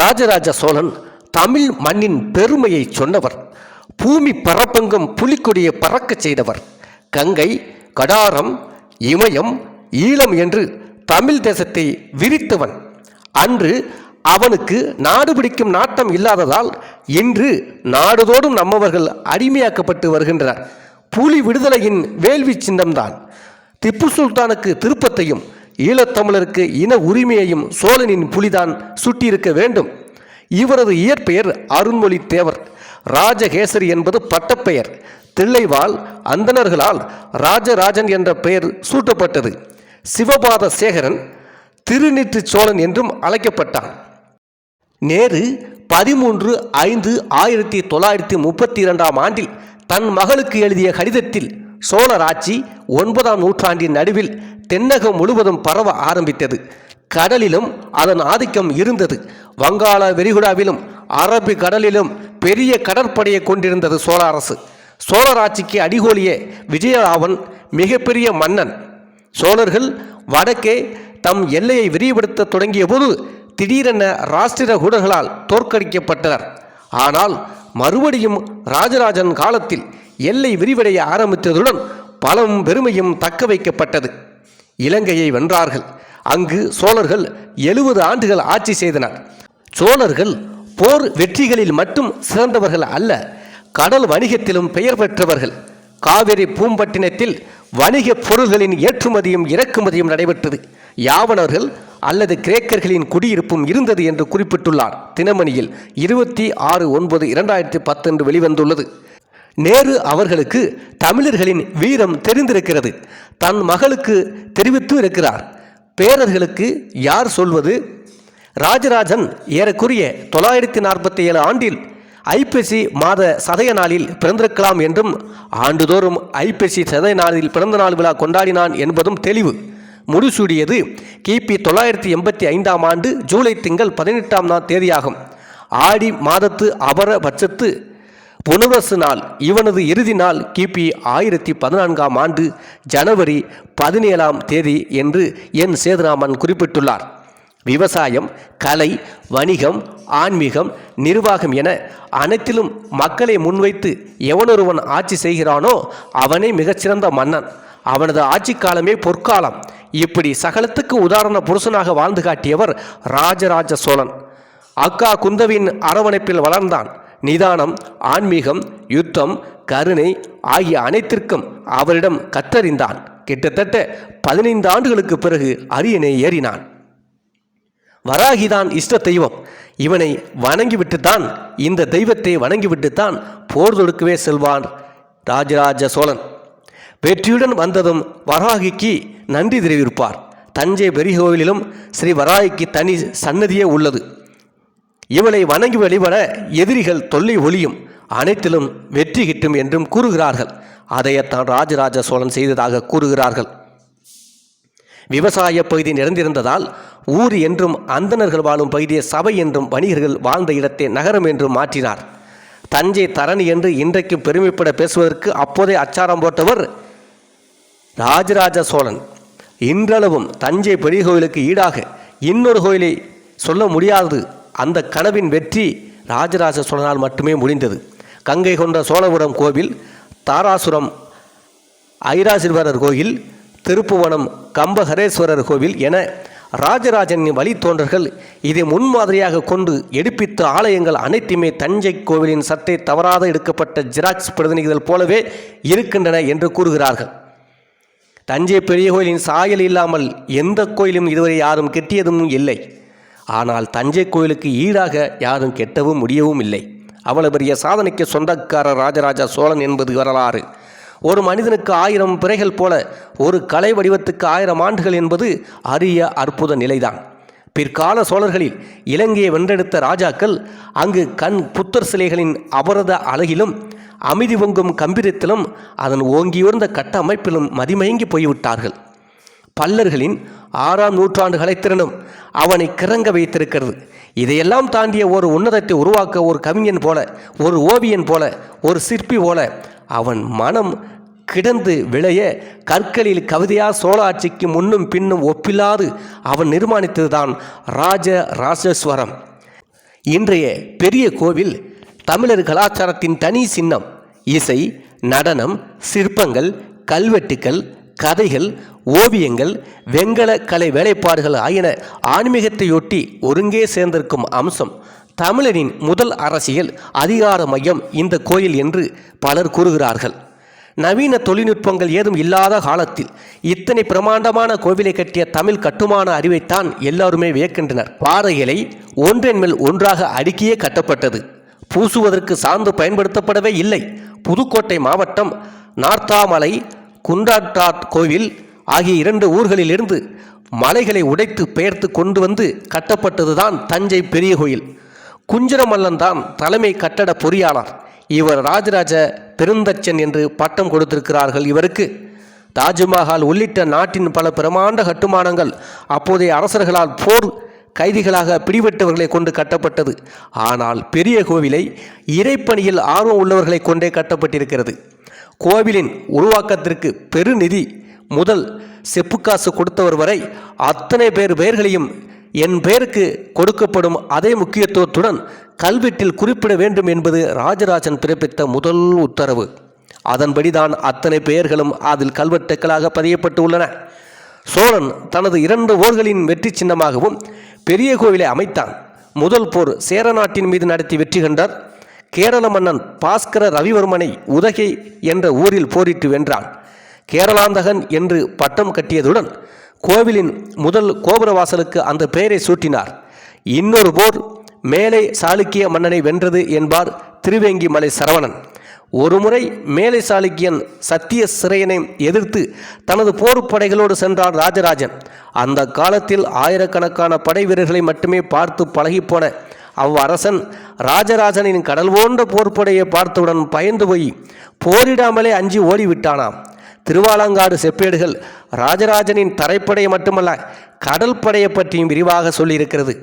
ராஜராஜ சோழன் தமிழ் மண்ணின் பெருமையை சொன்னவர். பூமி பரப்பெங்கும் புலிக்கொடியை பறக்கச் செய்தவர். கங்கை கடாரம் இமயம் ஈழம் என்று தமிழ் தேசத்தை விரித்தவன். அன்று அவனுக்கு நாடு பிடிக்கும் நாட்டம் இல்லாததால் இன்று நாடுதோடும் நம்மவர்கள் அடிமையாக்கப்பட்டு வருகின்றனர். புலி விடுதலையின் வேள்வி சின்னம்தான். திப்பு சுல்தானுக்கு திருப்பத்தையும் ஈழத்தமிழருக்கு இன உரிமையையும் சோழனின் புலிதான் சுட்டியிருக்க வேண்டும். இவரது இயற்பெயர் அருண்மொழி தேவர். ராஜகேசரி என்பது பட்டப்பெயர். தில்லைவாள் அந்தணர்களால் ராஜராஜன் என்ற பெயர் சூட்டப்பட்டது. சிவபாத சேகரன் திருநீற்று சோழன் என்றும் அழைக்கப்பட்டான். நேரு பதிமூன்று ஐந்து ஆயிரத்தி தொள்ளாயிரத்தி முப்பத்தி இரண்டாம் ஆண்டில் தன் மகளுக்கு எழுதிய கடிதத்தில் சோழர் ஆட்சி ஒன்பதாம் நூற்றாண்டின் நடுவில் தென்னகம் முழுவதும் பரவ ஆரம்பித்தது. கடலிலும் அதன் ஆதிக்கம் இருந்தது. வங்காள விரிகுடாவிலும் அரபு கடலிலும் பெரிய கடற்படையை கொண்டிருந்தது சோழ அரசு. சோழர் ஆட்சிக்கு அடிகோலிய விஜயராவன் மிகப்பெரிய மன்னன். சோழர்கள் வடக்கே தம் எல்லையை விரிவுபடுத்த தொடங்கிய போது திடீரென ராஷ்டிர குடர்களால் தோற்கடிக்கப்பட்டனர். ஆனால் மறுபடியும் ராஜராஜன் காலத்தில் எல்லை விரிவடைய ஆரம்பித்ததுடன் பலம் பெருமையும் தக்க வைக்கப்பட்டது. இலங்கையை வென்றார்கள். அங்கு சோழர்கள் எழுபது ஆண்டுகள் ஆட்சி செய்தனர். சோழர்கள் போர் வெற்றிகளில் மட்டும் சிறந்தவர்கள் அல்ல கடல் வணிகத்திலும் பெயர் பெற்றவர்கள். காவிரி பூம்பட்டினத்தில் வணிகப் பொருள்களின் ஏற்றுமதியும் இறக்குமதியும் நடைபெற்றது. யாவனர்கள் அல்லது கிரேக்கர்களின் குடியிருப்பும் இருந்தது என்று குறிப்பிட்டுள்ளார். தினமணியில் இருபத்தி ஆறு ஒன்பது இரண்டாயிரத்தி பத்து என்று வெளிவந்துள்ளது. நேரு அவர்களுக்கு தமிழர்களின் வீரம் தெரிந்திருக்கிறது. தன் மகளுக்கு தெரிவித்து இருக்கிறார். பேரர்களுக்கு யார் சொல்வது? ராஜராஜன் ஏறக்குரிய தொள்ளாயிரத்தி நாற்பத்தி ஏழு ஆண்டில் ஐப்பசி மாத சதய நாளில் பிறந்திருக்கலாம் என்றும் ஆண்டுதோறும் ஐப்பசி சதய நாளில் பிறந்த நாள் விழா கொண்டாடினான் என்பதும் தெளிவு. முடிசூடியது கிபி தொள்ளாயிரத்தி எண்பத்தி ஐந்தாம் ஆண்டு ஜூலை திங்கள் பதினெட்டாம் நாள் தேதியாகும். ஆடி மாதத்து அபர பட்சத்து புனவசு நாள் இவனது இறுதி நாள் கிபி ஆயிரத்தி பதினான்காம் ஆண்டு ஜனவரி பதினேழாம் தேதி என்று என் சேதுராமன் குறிப்பிட்டுள்ளார். விவசாயம் கலை வணிகம் ஆன்மீகம் நிர்வாகம் என அனைத்திலும் மக்களை முன்வைத்து எவனொருவன் ஆட்சி செய்கிறானோ அவனே மிகச்சிறந்த மன்னன். அவனது ஆட்சி காலமே பொற்காலம். இப்படி சகலத்துக்கு உதாரண புருஷனாக வாழ்ந்து காட்டியவர் ராஜராஜ சோழன். அக்கா குந்தவின் அரவணைப்பில் வளர்ந்தான். நிதானம் ஆன்மீகம் யுத்தம் கருணை ஆகிய அனைத்திற்கும் அவரிடம் கற்றறிந்தான் கிட்டத்தட்ட பதினைந்து ஆண்டுகளுக்கு பிறகு அரியணை ஏறினான். வராகிதான் இஷ்ட தெய்வம். இவனை வணங்கிவிட்டுத்தான் இந்த தெய்வத்தை வணங்கிவிட்டுத்தான் போர் தொடுக்கவே செல்வான் ராஜராஜ சோழன். வெற்றியுடன் வந்ததும் வராகிக்கு நன்றி தெரிவிப்பார். தஞ்சை பெரிய கோவிலிலும் ஸ்ரீ வராகிக்கு தனி சன்னதியே உள்ளது. இவளை வணங்கி வழிபட எதிரிகள் தொல்லை ஒளியும். அனைத்திலும் வெற்றி கிட்டும் என்றும் கூறுகிறார்கள். அதையத்தான் ராஜராஜ சோழன் செய்ததாக கூறுகிறார்கள். விவசாய பகுதி நிறைந்திருந்ததால் ஊர் என்றும் அந்தணர்கள் வாழும் பகுதியை சபை என்றும் வணிகர்கள் வாழ்ந்த இடத்தை நகரம் என்றும் மாற்றினார். தஞ்சை தரணி என்று இன்றைக்கு பெருமைப்பட பேசுவதற்கு அப்போதே அச்சாரம் போட்டவர் ராஜராஜ சோழன். இன்றளவும் தஞ்சை பெரிய கோயிலுக்கு ஈடாக இன்னொரு கோயிலை சொல்ல முடியாது. அந்த கனவின் வெற்றி ராஜராஜ சோழனால் மட்டுமே முடிந்தது. கங்கை கொண்ட சோழபுரம் கோவில் தாராசுரம் ஐராசிர்வரர் கோயில் திருப்புவனம் கம்பஹரேஸ்வரர் கோவில் என ராஜராஜனின் வழித்தோன்றர்கள் இதை முன்மாதிரியாக கொண்டு எடுப்பித்த ஆலயங்கள் அனைத்துமே தஞ்சை கோவிலின் சட்டை தவறாத எடுக்கப்பட்ட ஜெராக்ஸ் பிரதிநிதிகள் போலவே இருக்கின்றன என்று கூறுகிறார்கள். தஞ்சை பெரிய கோயிலின் சாயல் இல்லாமல் எந்த கோயிலும் இதுவரை யாரும் கெட்டியதும் இல்லை. ஆனால் தஞ்சை கோயிலுக்கு ஈடாக யாரும் கெட்டவும் முடியவும் இல்லை. அவ்வளவு பெரிய சாதனைக்கு சொந்தக்காரர் ராஜராஜ சோழன் என்பது வரலாறு. ஒரு மனிதனுக்கு ஆயிரம் பிறைகள் போல ஒரு கலை வடிவத்துக்கு ஆயிரம் ஆண்டுகள் என்பது அரிய அற்புத நிலைதான். பிற்கால சோழர்களில் இலங்கையை வென்றெடுத்த ராஜாக்கள் அங்கு கண் புத்தர் சிலைகளின் அபரத அழகிலும் அமைதி பொங்கும் கம்பீரத்திலும் அதன் ஓங்கியுர்ந்த கட்டமைப்பிலும் மதிமயங்கி போய்விட்டார்கள். பல்லர்களின் ஆறாம் நூற்றாண்டு கலைத்திறனும் அவனை கிறங்க வைத்திருக்கிறது. இதையெல்லாம் தாண்டிய ஒரு உன்னதத்தை உருவாக்க ஒரு கவிஞன் போல ஒரு ஓவியன் போல ஒரு சிற்பி போல அவன் மனம் கிடந்து விளைய கற்களில் கவிதையா சோழ ஆட்சிக்கு முன்னும் பின்னும் ஒப்பில்லாது அவன் நிர்மாணித்ததுதான் ராஜ ராஜேஸ்வரம் இன்றைய பெரிய கோவில் தமிழர் கலாச்சாரத்தின் தனி சின்னம். இசை நடனம் சிற்பங்கள் கல்வெட்டுக்கள் கதைகள் ஓவியங்கள் வெங்கல கலை வேலைப்பாடுகள் ஆகியன ஆன்மீகத்தையொட்டி ஒருங்கே சேர்ந்திருக்கும் அம்சம். தமிழரின் முதல் அரசியல் அதிகார மையம் இந்த கோயில் என்று பலர் கூறுகிறார்கள். நவீன தொழில்நுட்பங்கள் ஏதும் இல்லாத காலத்தில் இத்தனை பிரமாண்டமான கோவிலை கட்டிய தமிழ் கட்டுமான அறிவைத்தான் எல்லாருமே வியக்கின்றனர். பாறைகளை ஒன்றன் மேல் ஒன்றாக அடுக்கியே கட்டப்பட்டது. பூசுவதற்கு சார்ந்து பயன்படுத்தப்படவே இல்லை. புதுக்கோட்டை மாவட்டம் நார்த்தாமலை குண்டாட்டாட் கோவில் ஆகிய இரண்டு ஊர்களிலிருந்து மலைகளை உடைத்து பெயர்த்து கொண்டு வந்து கட்டப்பட்டதுதான் தஞ்சை பெரிய கோயில். குஞ்சரமல்லன் தான் தலைமை கட்டட பொறியாளர். இவர் ராஜராஜ பெருந்தச்சன் என்று பட்டம் கொடுத்திருக்கிறார்கள் இவருக்கு. தாஜ்மஹால் உள்ளிட்ட நாட்டின் பல பிரமாண்ட கட்டுமானங்கள் அப்போதைய அரசர்களால் போர் கைதிகளாக பிடிபட்டவர்களை கொண்டு கட்டப்பட்டது. ஆனால் பெரிய கோவிலை இறைப்பணியில் ஆர்வம் உள்ளவர்களை கொண்டே கட்டப்பட்டிருக்கிறது. கோவிலின் உருவாக்கத்திற்கு பெருநிதி முதல் செப்புக்காசு கொடுத்தவர் வரை அத்தனை பேர் பெயர்களையும் என் பெயருக்கு கொடுக்கப்படும் அதே முக்கியத்துவத்துடன் கல்வெட்டில் குறிப்பிட வேண்டும் என்பது ராஜராஜன் பிறப்பித்த முதல் உத்தரவு. அதன்படிதான் அத்தனை பெயர்களும் அதில் கல்வெட்டுக்களாக பதியப்பட்டு உள்ளன. சோழன் தனது இரண்டு ஓர்களின் வெற்றி சின்னமாகவும் பெரிய கோவிலை அமைத்தான். முதல் போர் சேர நாட்டின் மீது நடத்தி வெற்றி கண்டார். கேரள மன்னன் பாஸ்கர ரவிவர்மனை உதகை என்ற ஊரில் போரிட்டு வென்றான். கேரளாந்தகன் என்று பட்டம் கட்டியதுடன் கோவிலின் முதல் கோபுரவாசலுக்கு அந்த பெயரை சூட்டினார். இன்னொரு போர் மேலை சாளுக்கிய மன்னனை வென்றது என்பார் திருவேங்கி மலை சரவணன் ஒருமுறை மேலை சாளுக்கியன் சத்திய சிறையனை எதிர்த்து தனது போர்ப்படைகளோடு சென்றான் ராஜராஜன். அந்த காலத்தில் ஆயிரக்கணக்கான படை வீரர்களை மட்டுமே பார்த்து பழகிப்போன அவ்வரசன் ராஜராஜனின் கடல் போன்ற போர்ப்படையை பார்த்தவுடன் பயந்து போய் போரிடாமலே அஞ்சி ஓடிவிட்டானாம். திருவாலங்காடு செப்பேடுகள் ராஜராஜனின் தரைப்படை மட்டுமல்ல கடல் படையை பற்றியும் விரிவாக சொல்லியிருக்கிறது.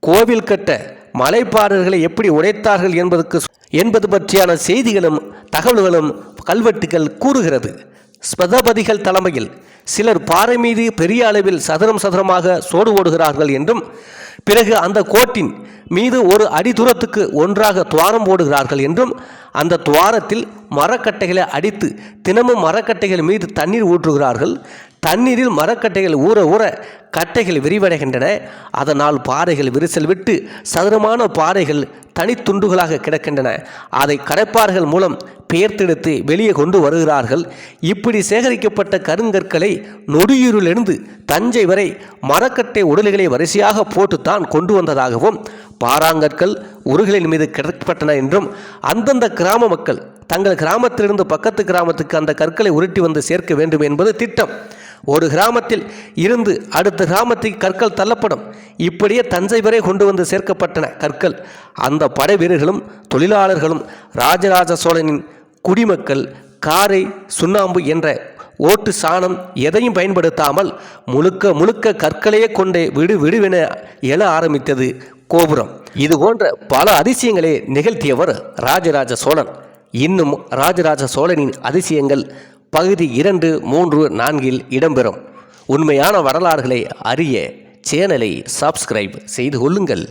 கோவில் கட்ட மலைப்பாடல்களை எப்படி உடைத்தார்கள் என்பதற்கு என்பது பற்றியான செய்திகளும் தகவல்களும் கல்வெட்டுகள் கூறுகிறது. ஸ்பதபதிகள் தலைமையில் சிலர் பாறை மீது பெரிய அளவில் சதுரம் சதுரமாக சோடு ஓடுகிறார்கள் என்றும் பிறகு அந்த கோட்டின் மீது ஒரு அடி தூரத்துக்கு ஒன்றாக துவாரம் போடுகிறார்கள் என்றும் அந்த துவாரத்தில் மரக்கட்டைகளை அடித்து தினமும் மரக்கட்டைகள் மீது தண்ணீர் ஊற்றுகிறார்கள். தண்ணீரில் மரக்கட்டைகள் ஊற ஊற கட்டைகள் விரிவடைகின்றன. அதனால் பாறைகள் விரிசல் விட்டு சதுரமான பாறைகள் தனித்துண்டுகளாக கிடக்கின்றன. அதை கரைப்பார்கள் மூலம் பெயர்த்தெடுத்து வெளியே கொண்டு வருகிறார்கள். இப்படி சேகரிக்கப்பட்ட கருங்கற்களை நொடியூரிலிருந்து தஞ்சை வரை மரக்கட்டை உடல்களை வரிசையாக போட்டுத்தான் கொண்டு வந்ததாகவும் பாறாங்கற்கள் உருகளின் மீது கிடக்கப்பட்டன என்றும் அந்தந்த கிராம மக்கள் தங்கள் கிராமத்திலிருந்து பக்கத்து கிராமத்துக்கு அந்த கற்களை உருட்டி வந்து சேர்க்க வேண்டும் என்பது திட்டம். ஒரு கிராமத்தில் இருந்து அடுத்த கிராமத்துக்கு கற்கள் தள்ளப்படும். இப்படியே தஞ்சை வரை கொண்டு வந்து சேர்க்கப்பட்டன கற்கள். அந்த படை வீரர்களும் தொழிலாளர்களும் ராஜராஜ சோழனின் குடிமக்கள் காரை சுண்ணாம்பு என்ற ஓட்டு சாணம் எதையும் பயன்படுத்தாமல் முழுக்க முழுக்க கற்களையே கொண்டே விடு விடுவென எழ ஆரம்பித்தது கோபுரம். இது போன்ற பல அதிசயங்களை நிகழ்த்தியவர் ராஜராஜ சோழன். இன்னும் ராஜராஜ சோழனின் அதிசயங்கள் பகுதி இரண்டு மூன்று நான்கில் இடம்பெறும். உண்மையான வரலாறுகளை அறிய சேனலை சப்ஸ்கிரைப் செய்து கொள்ளுங்கள்.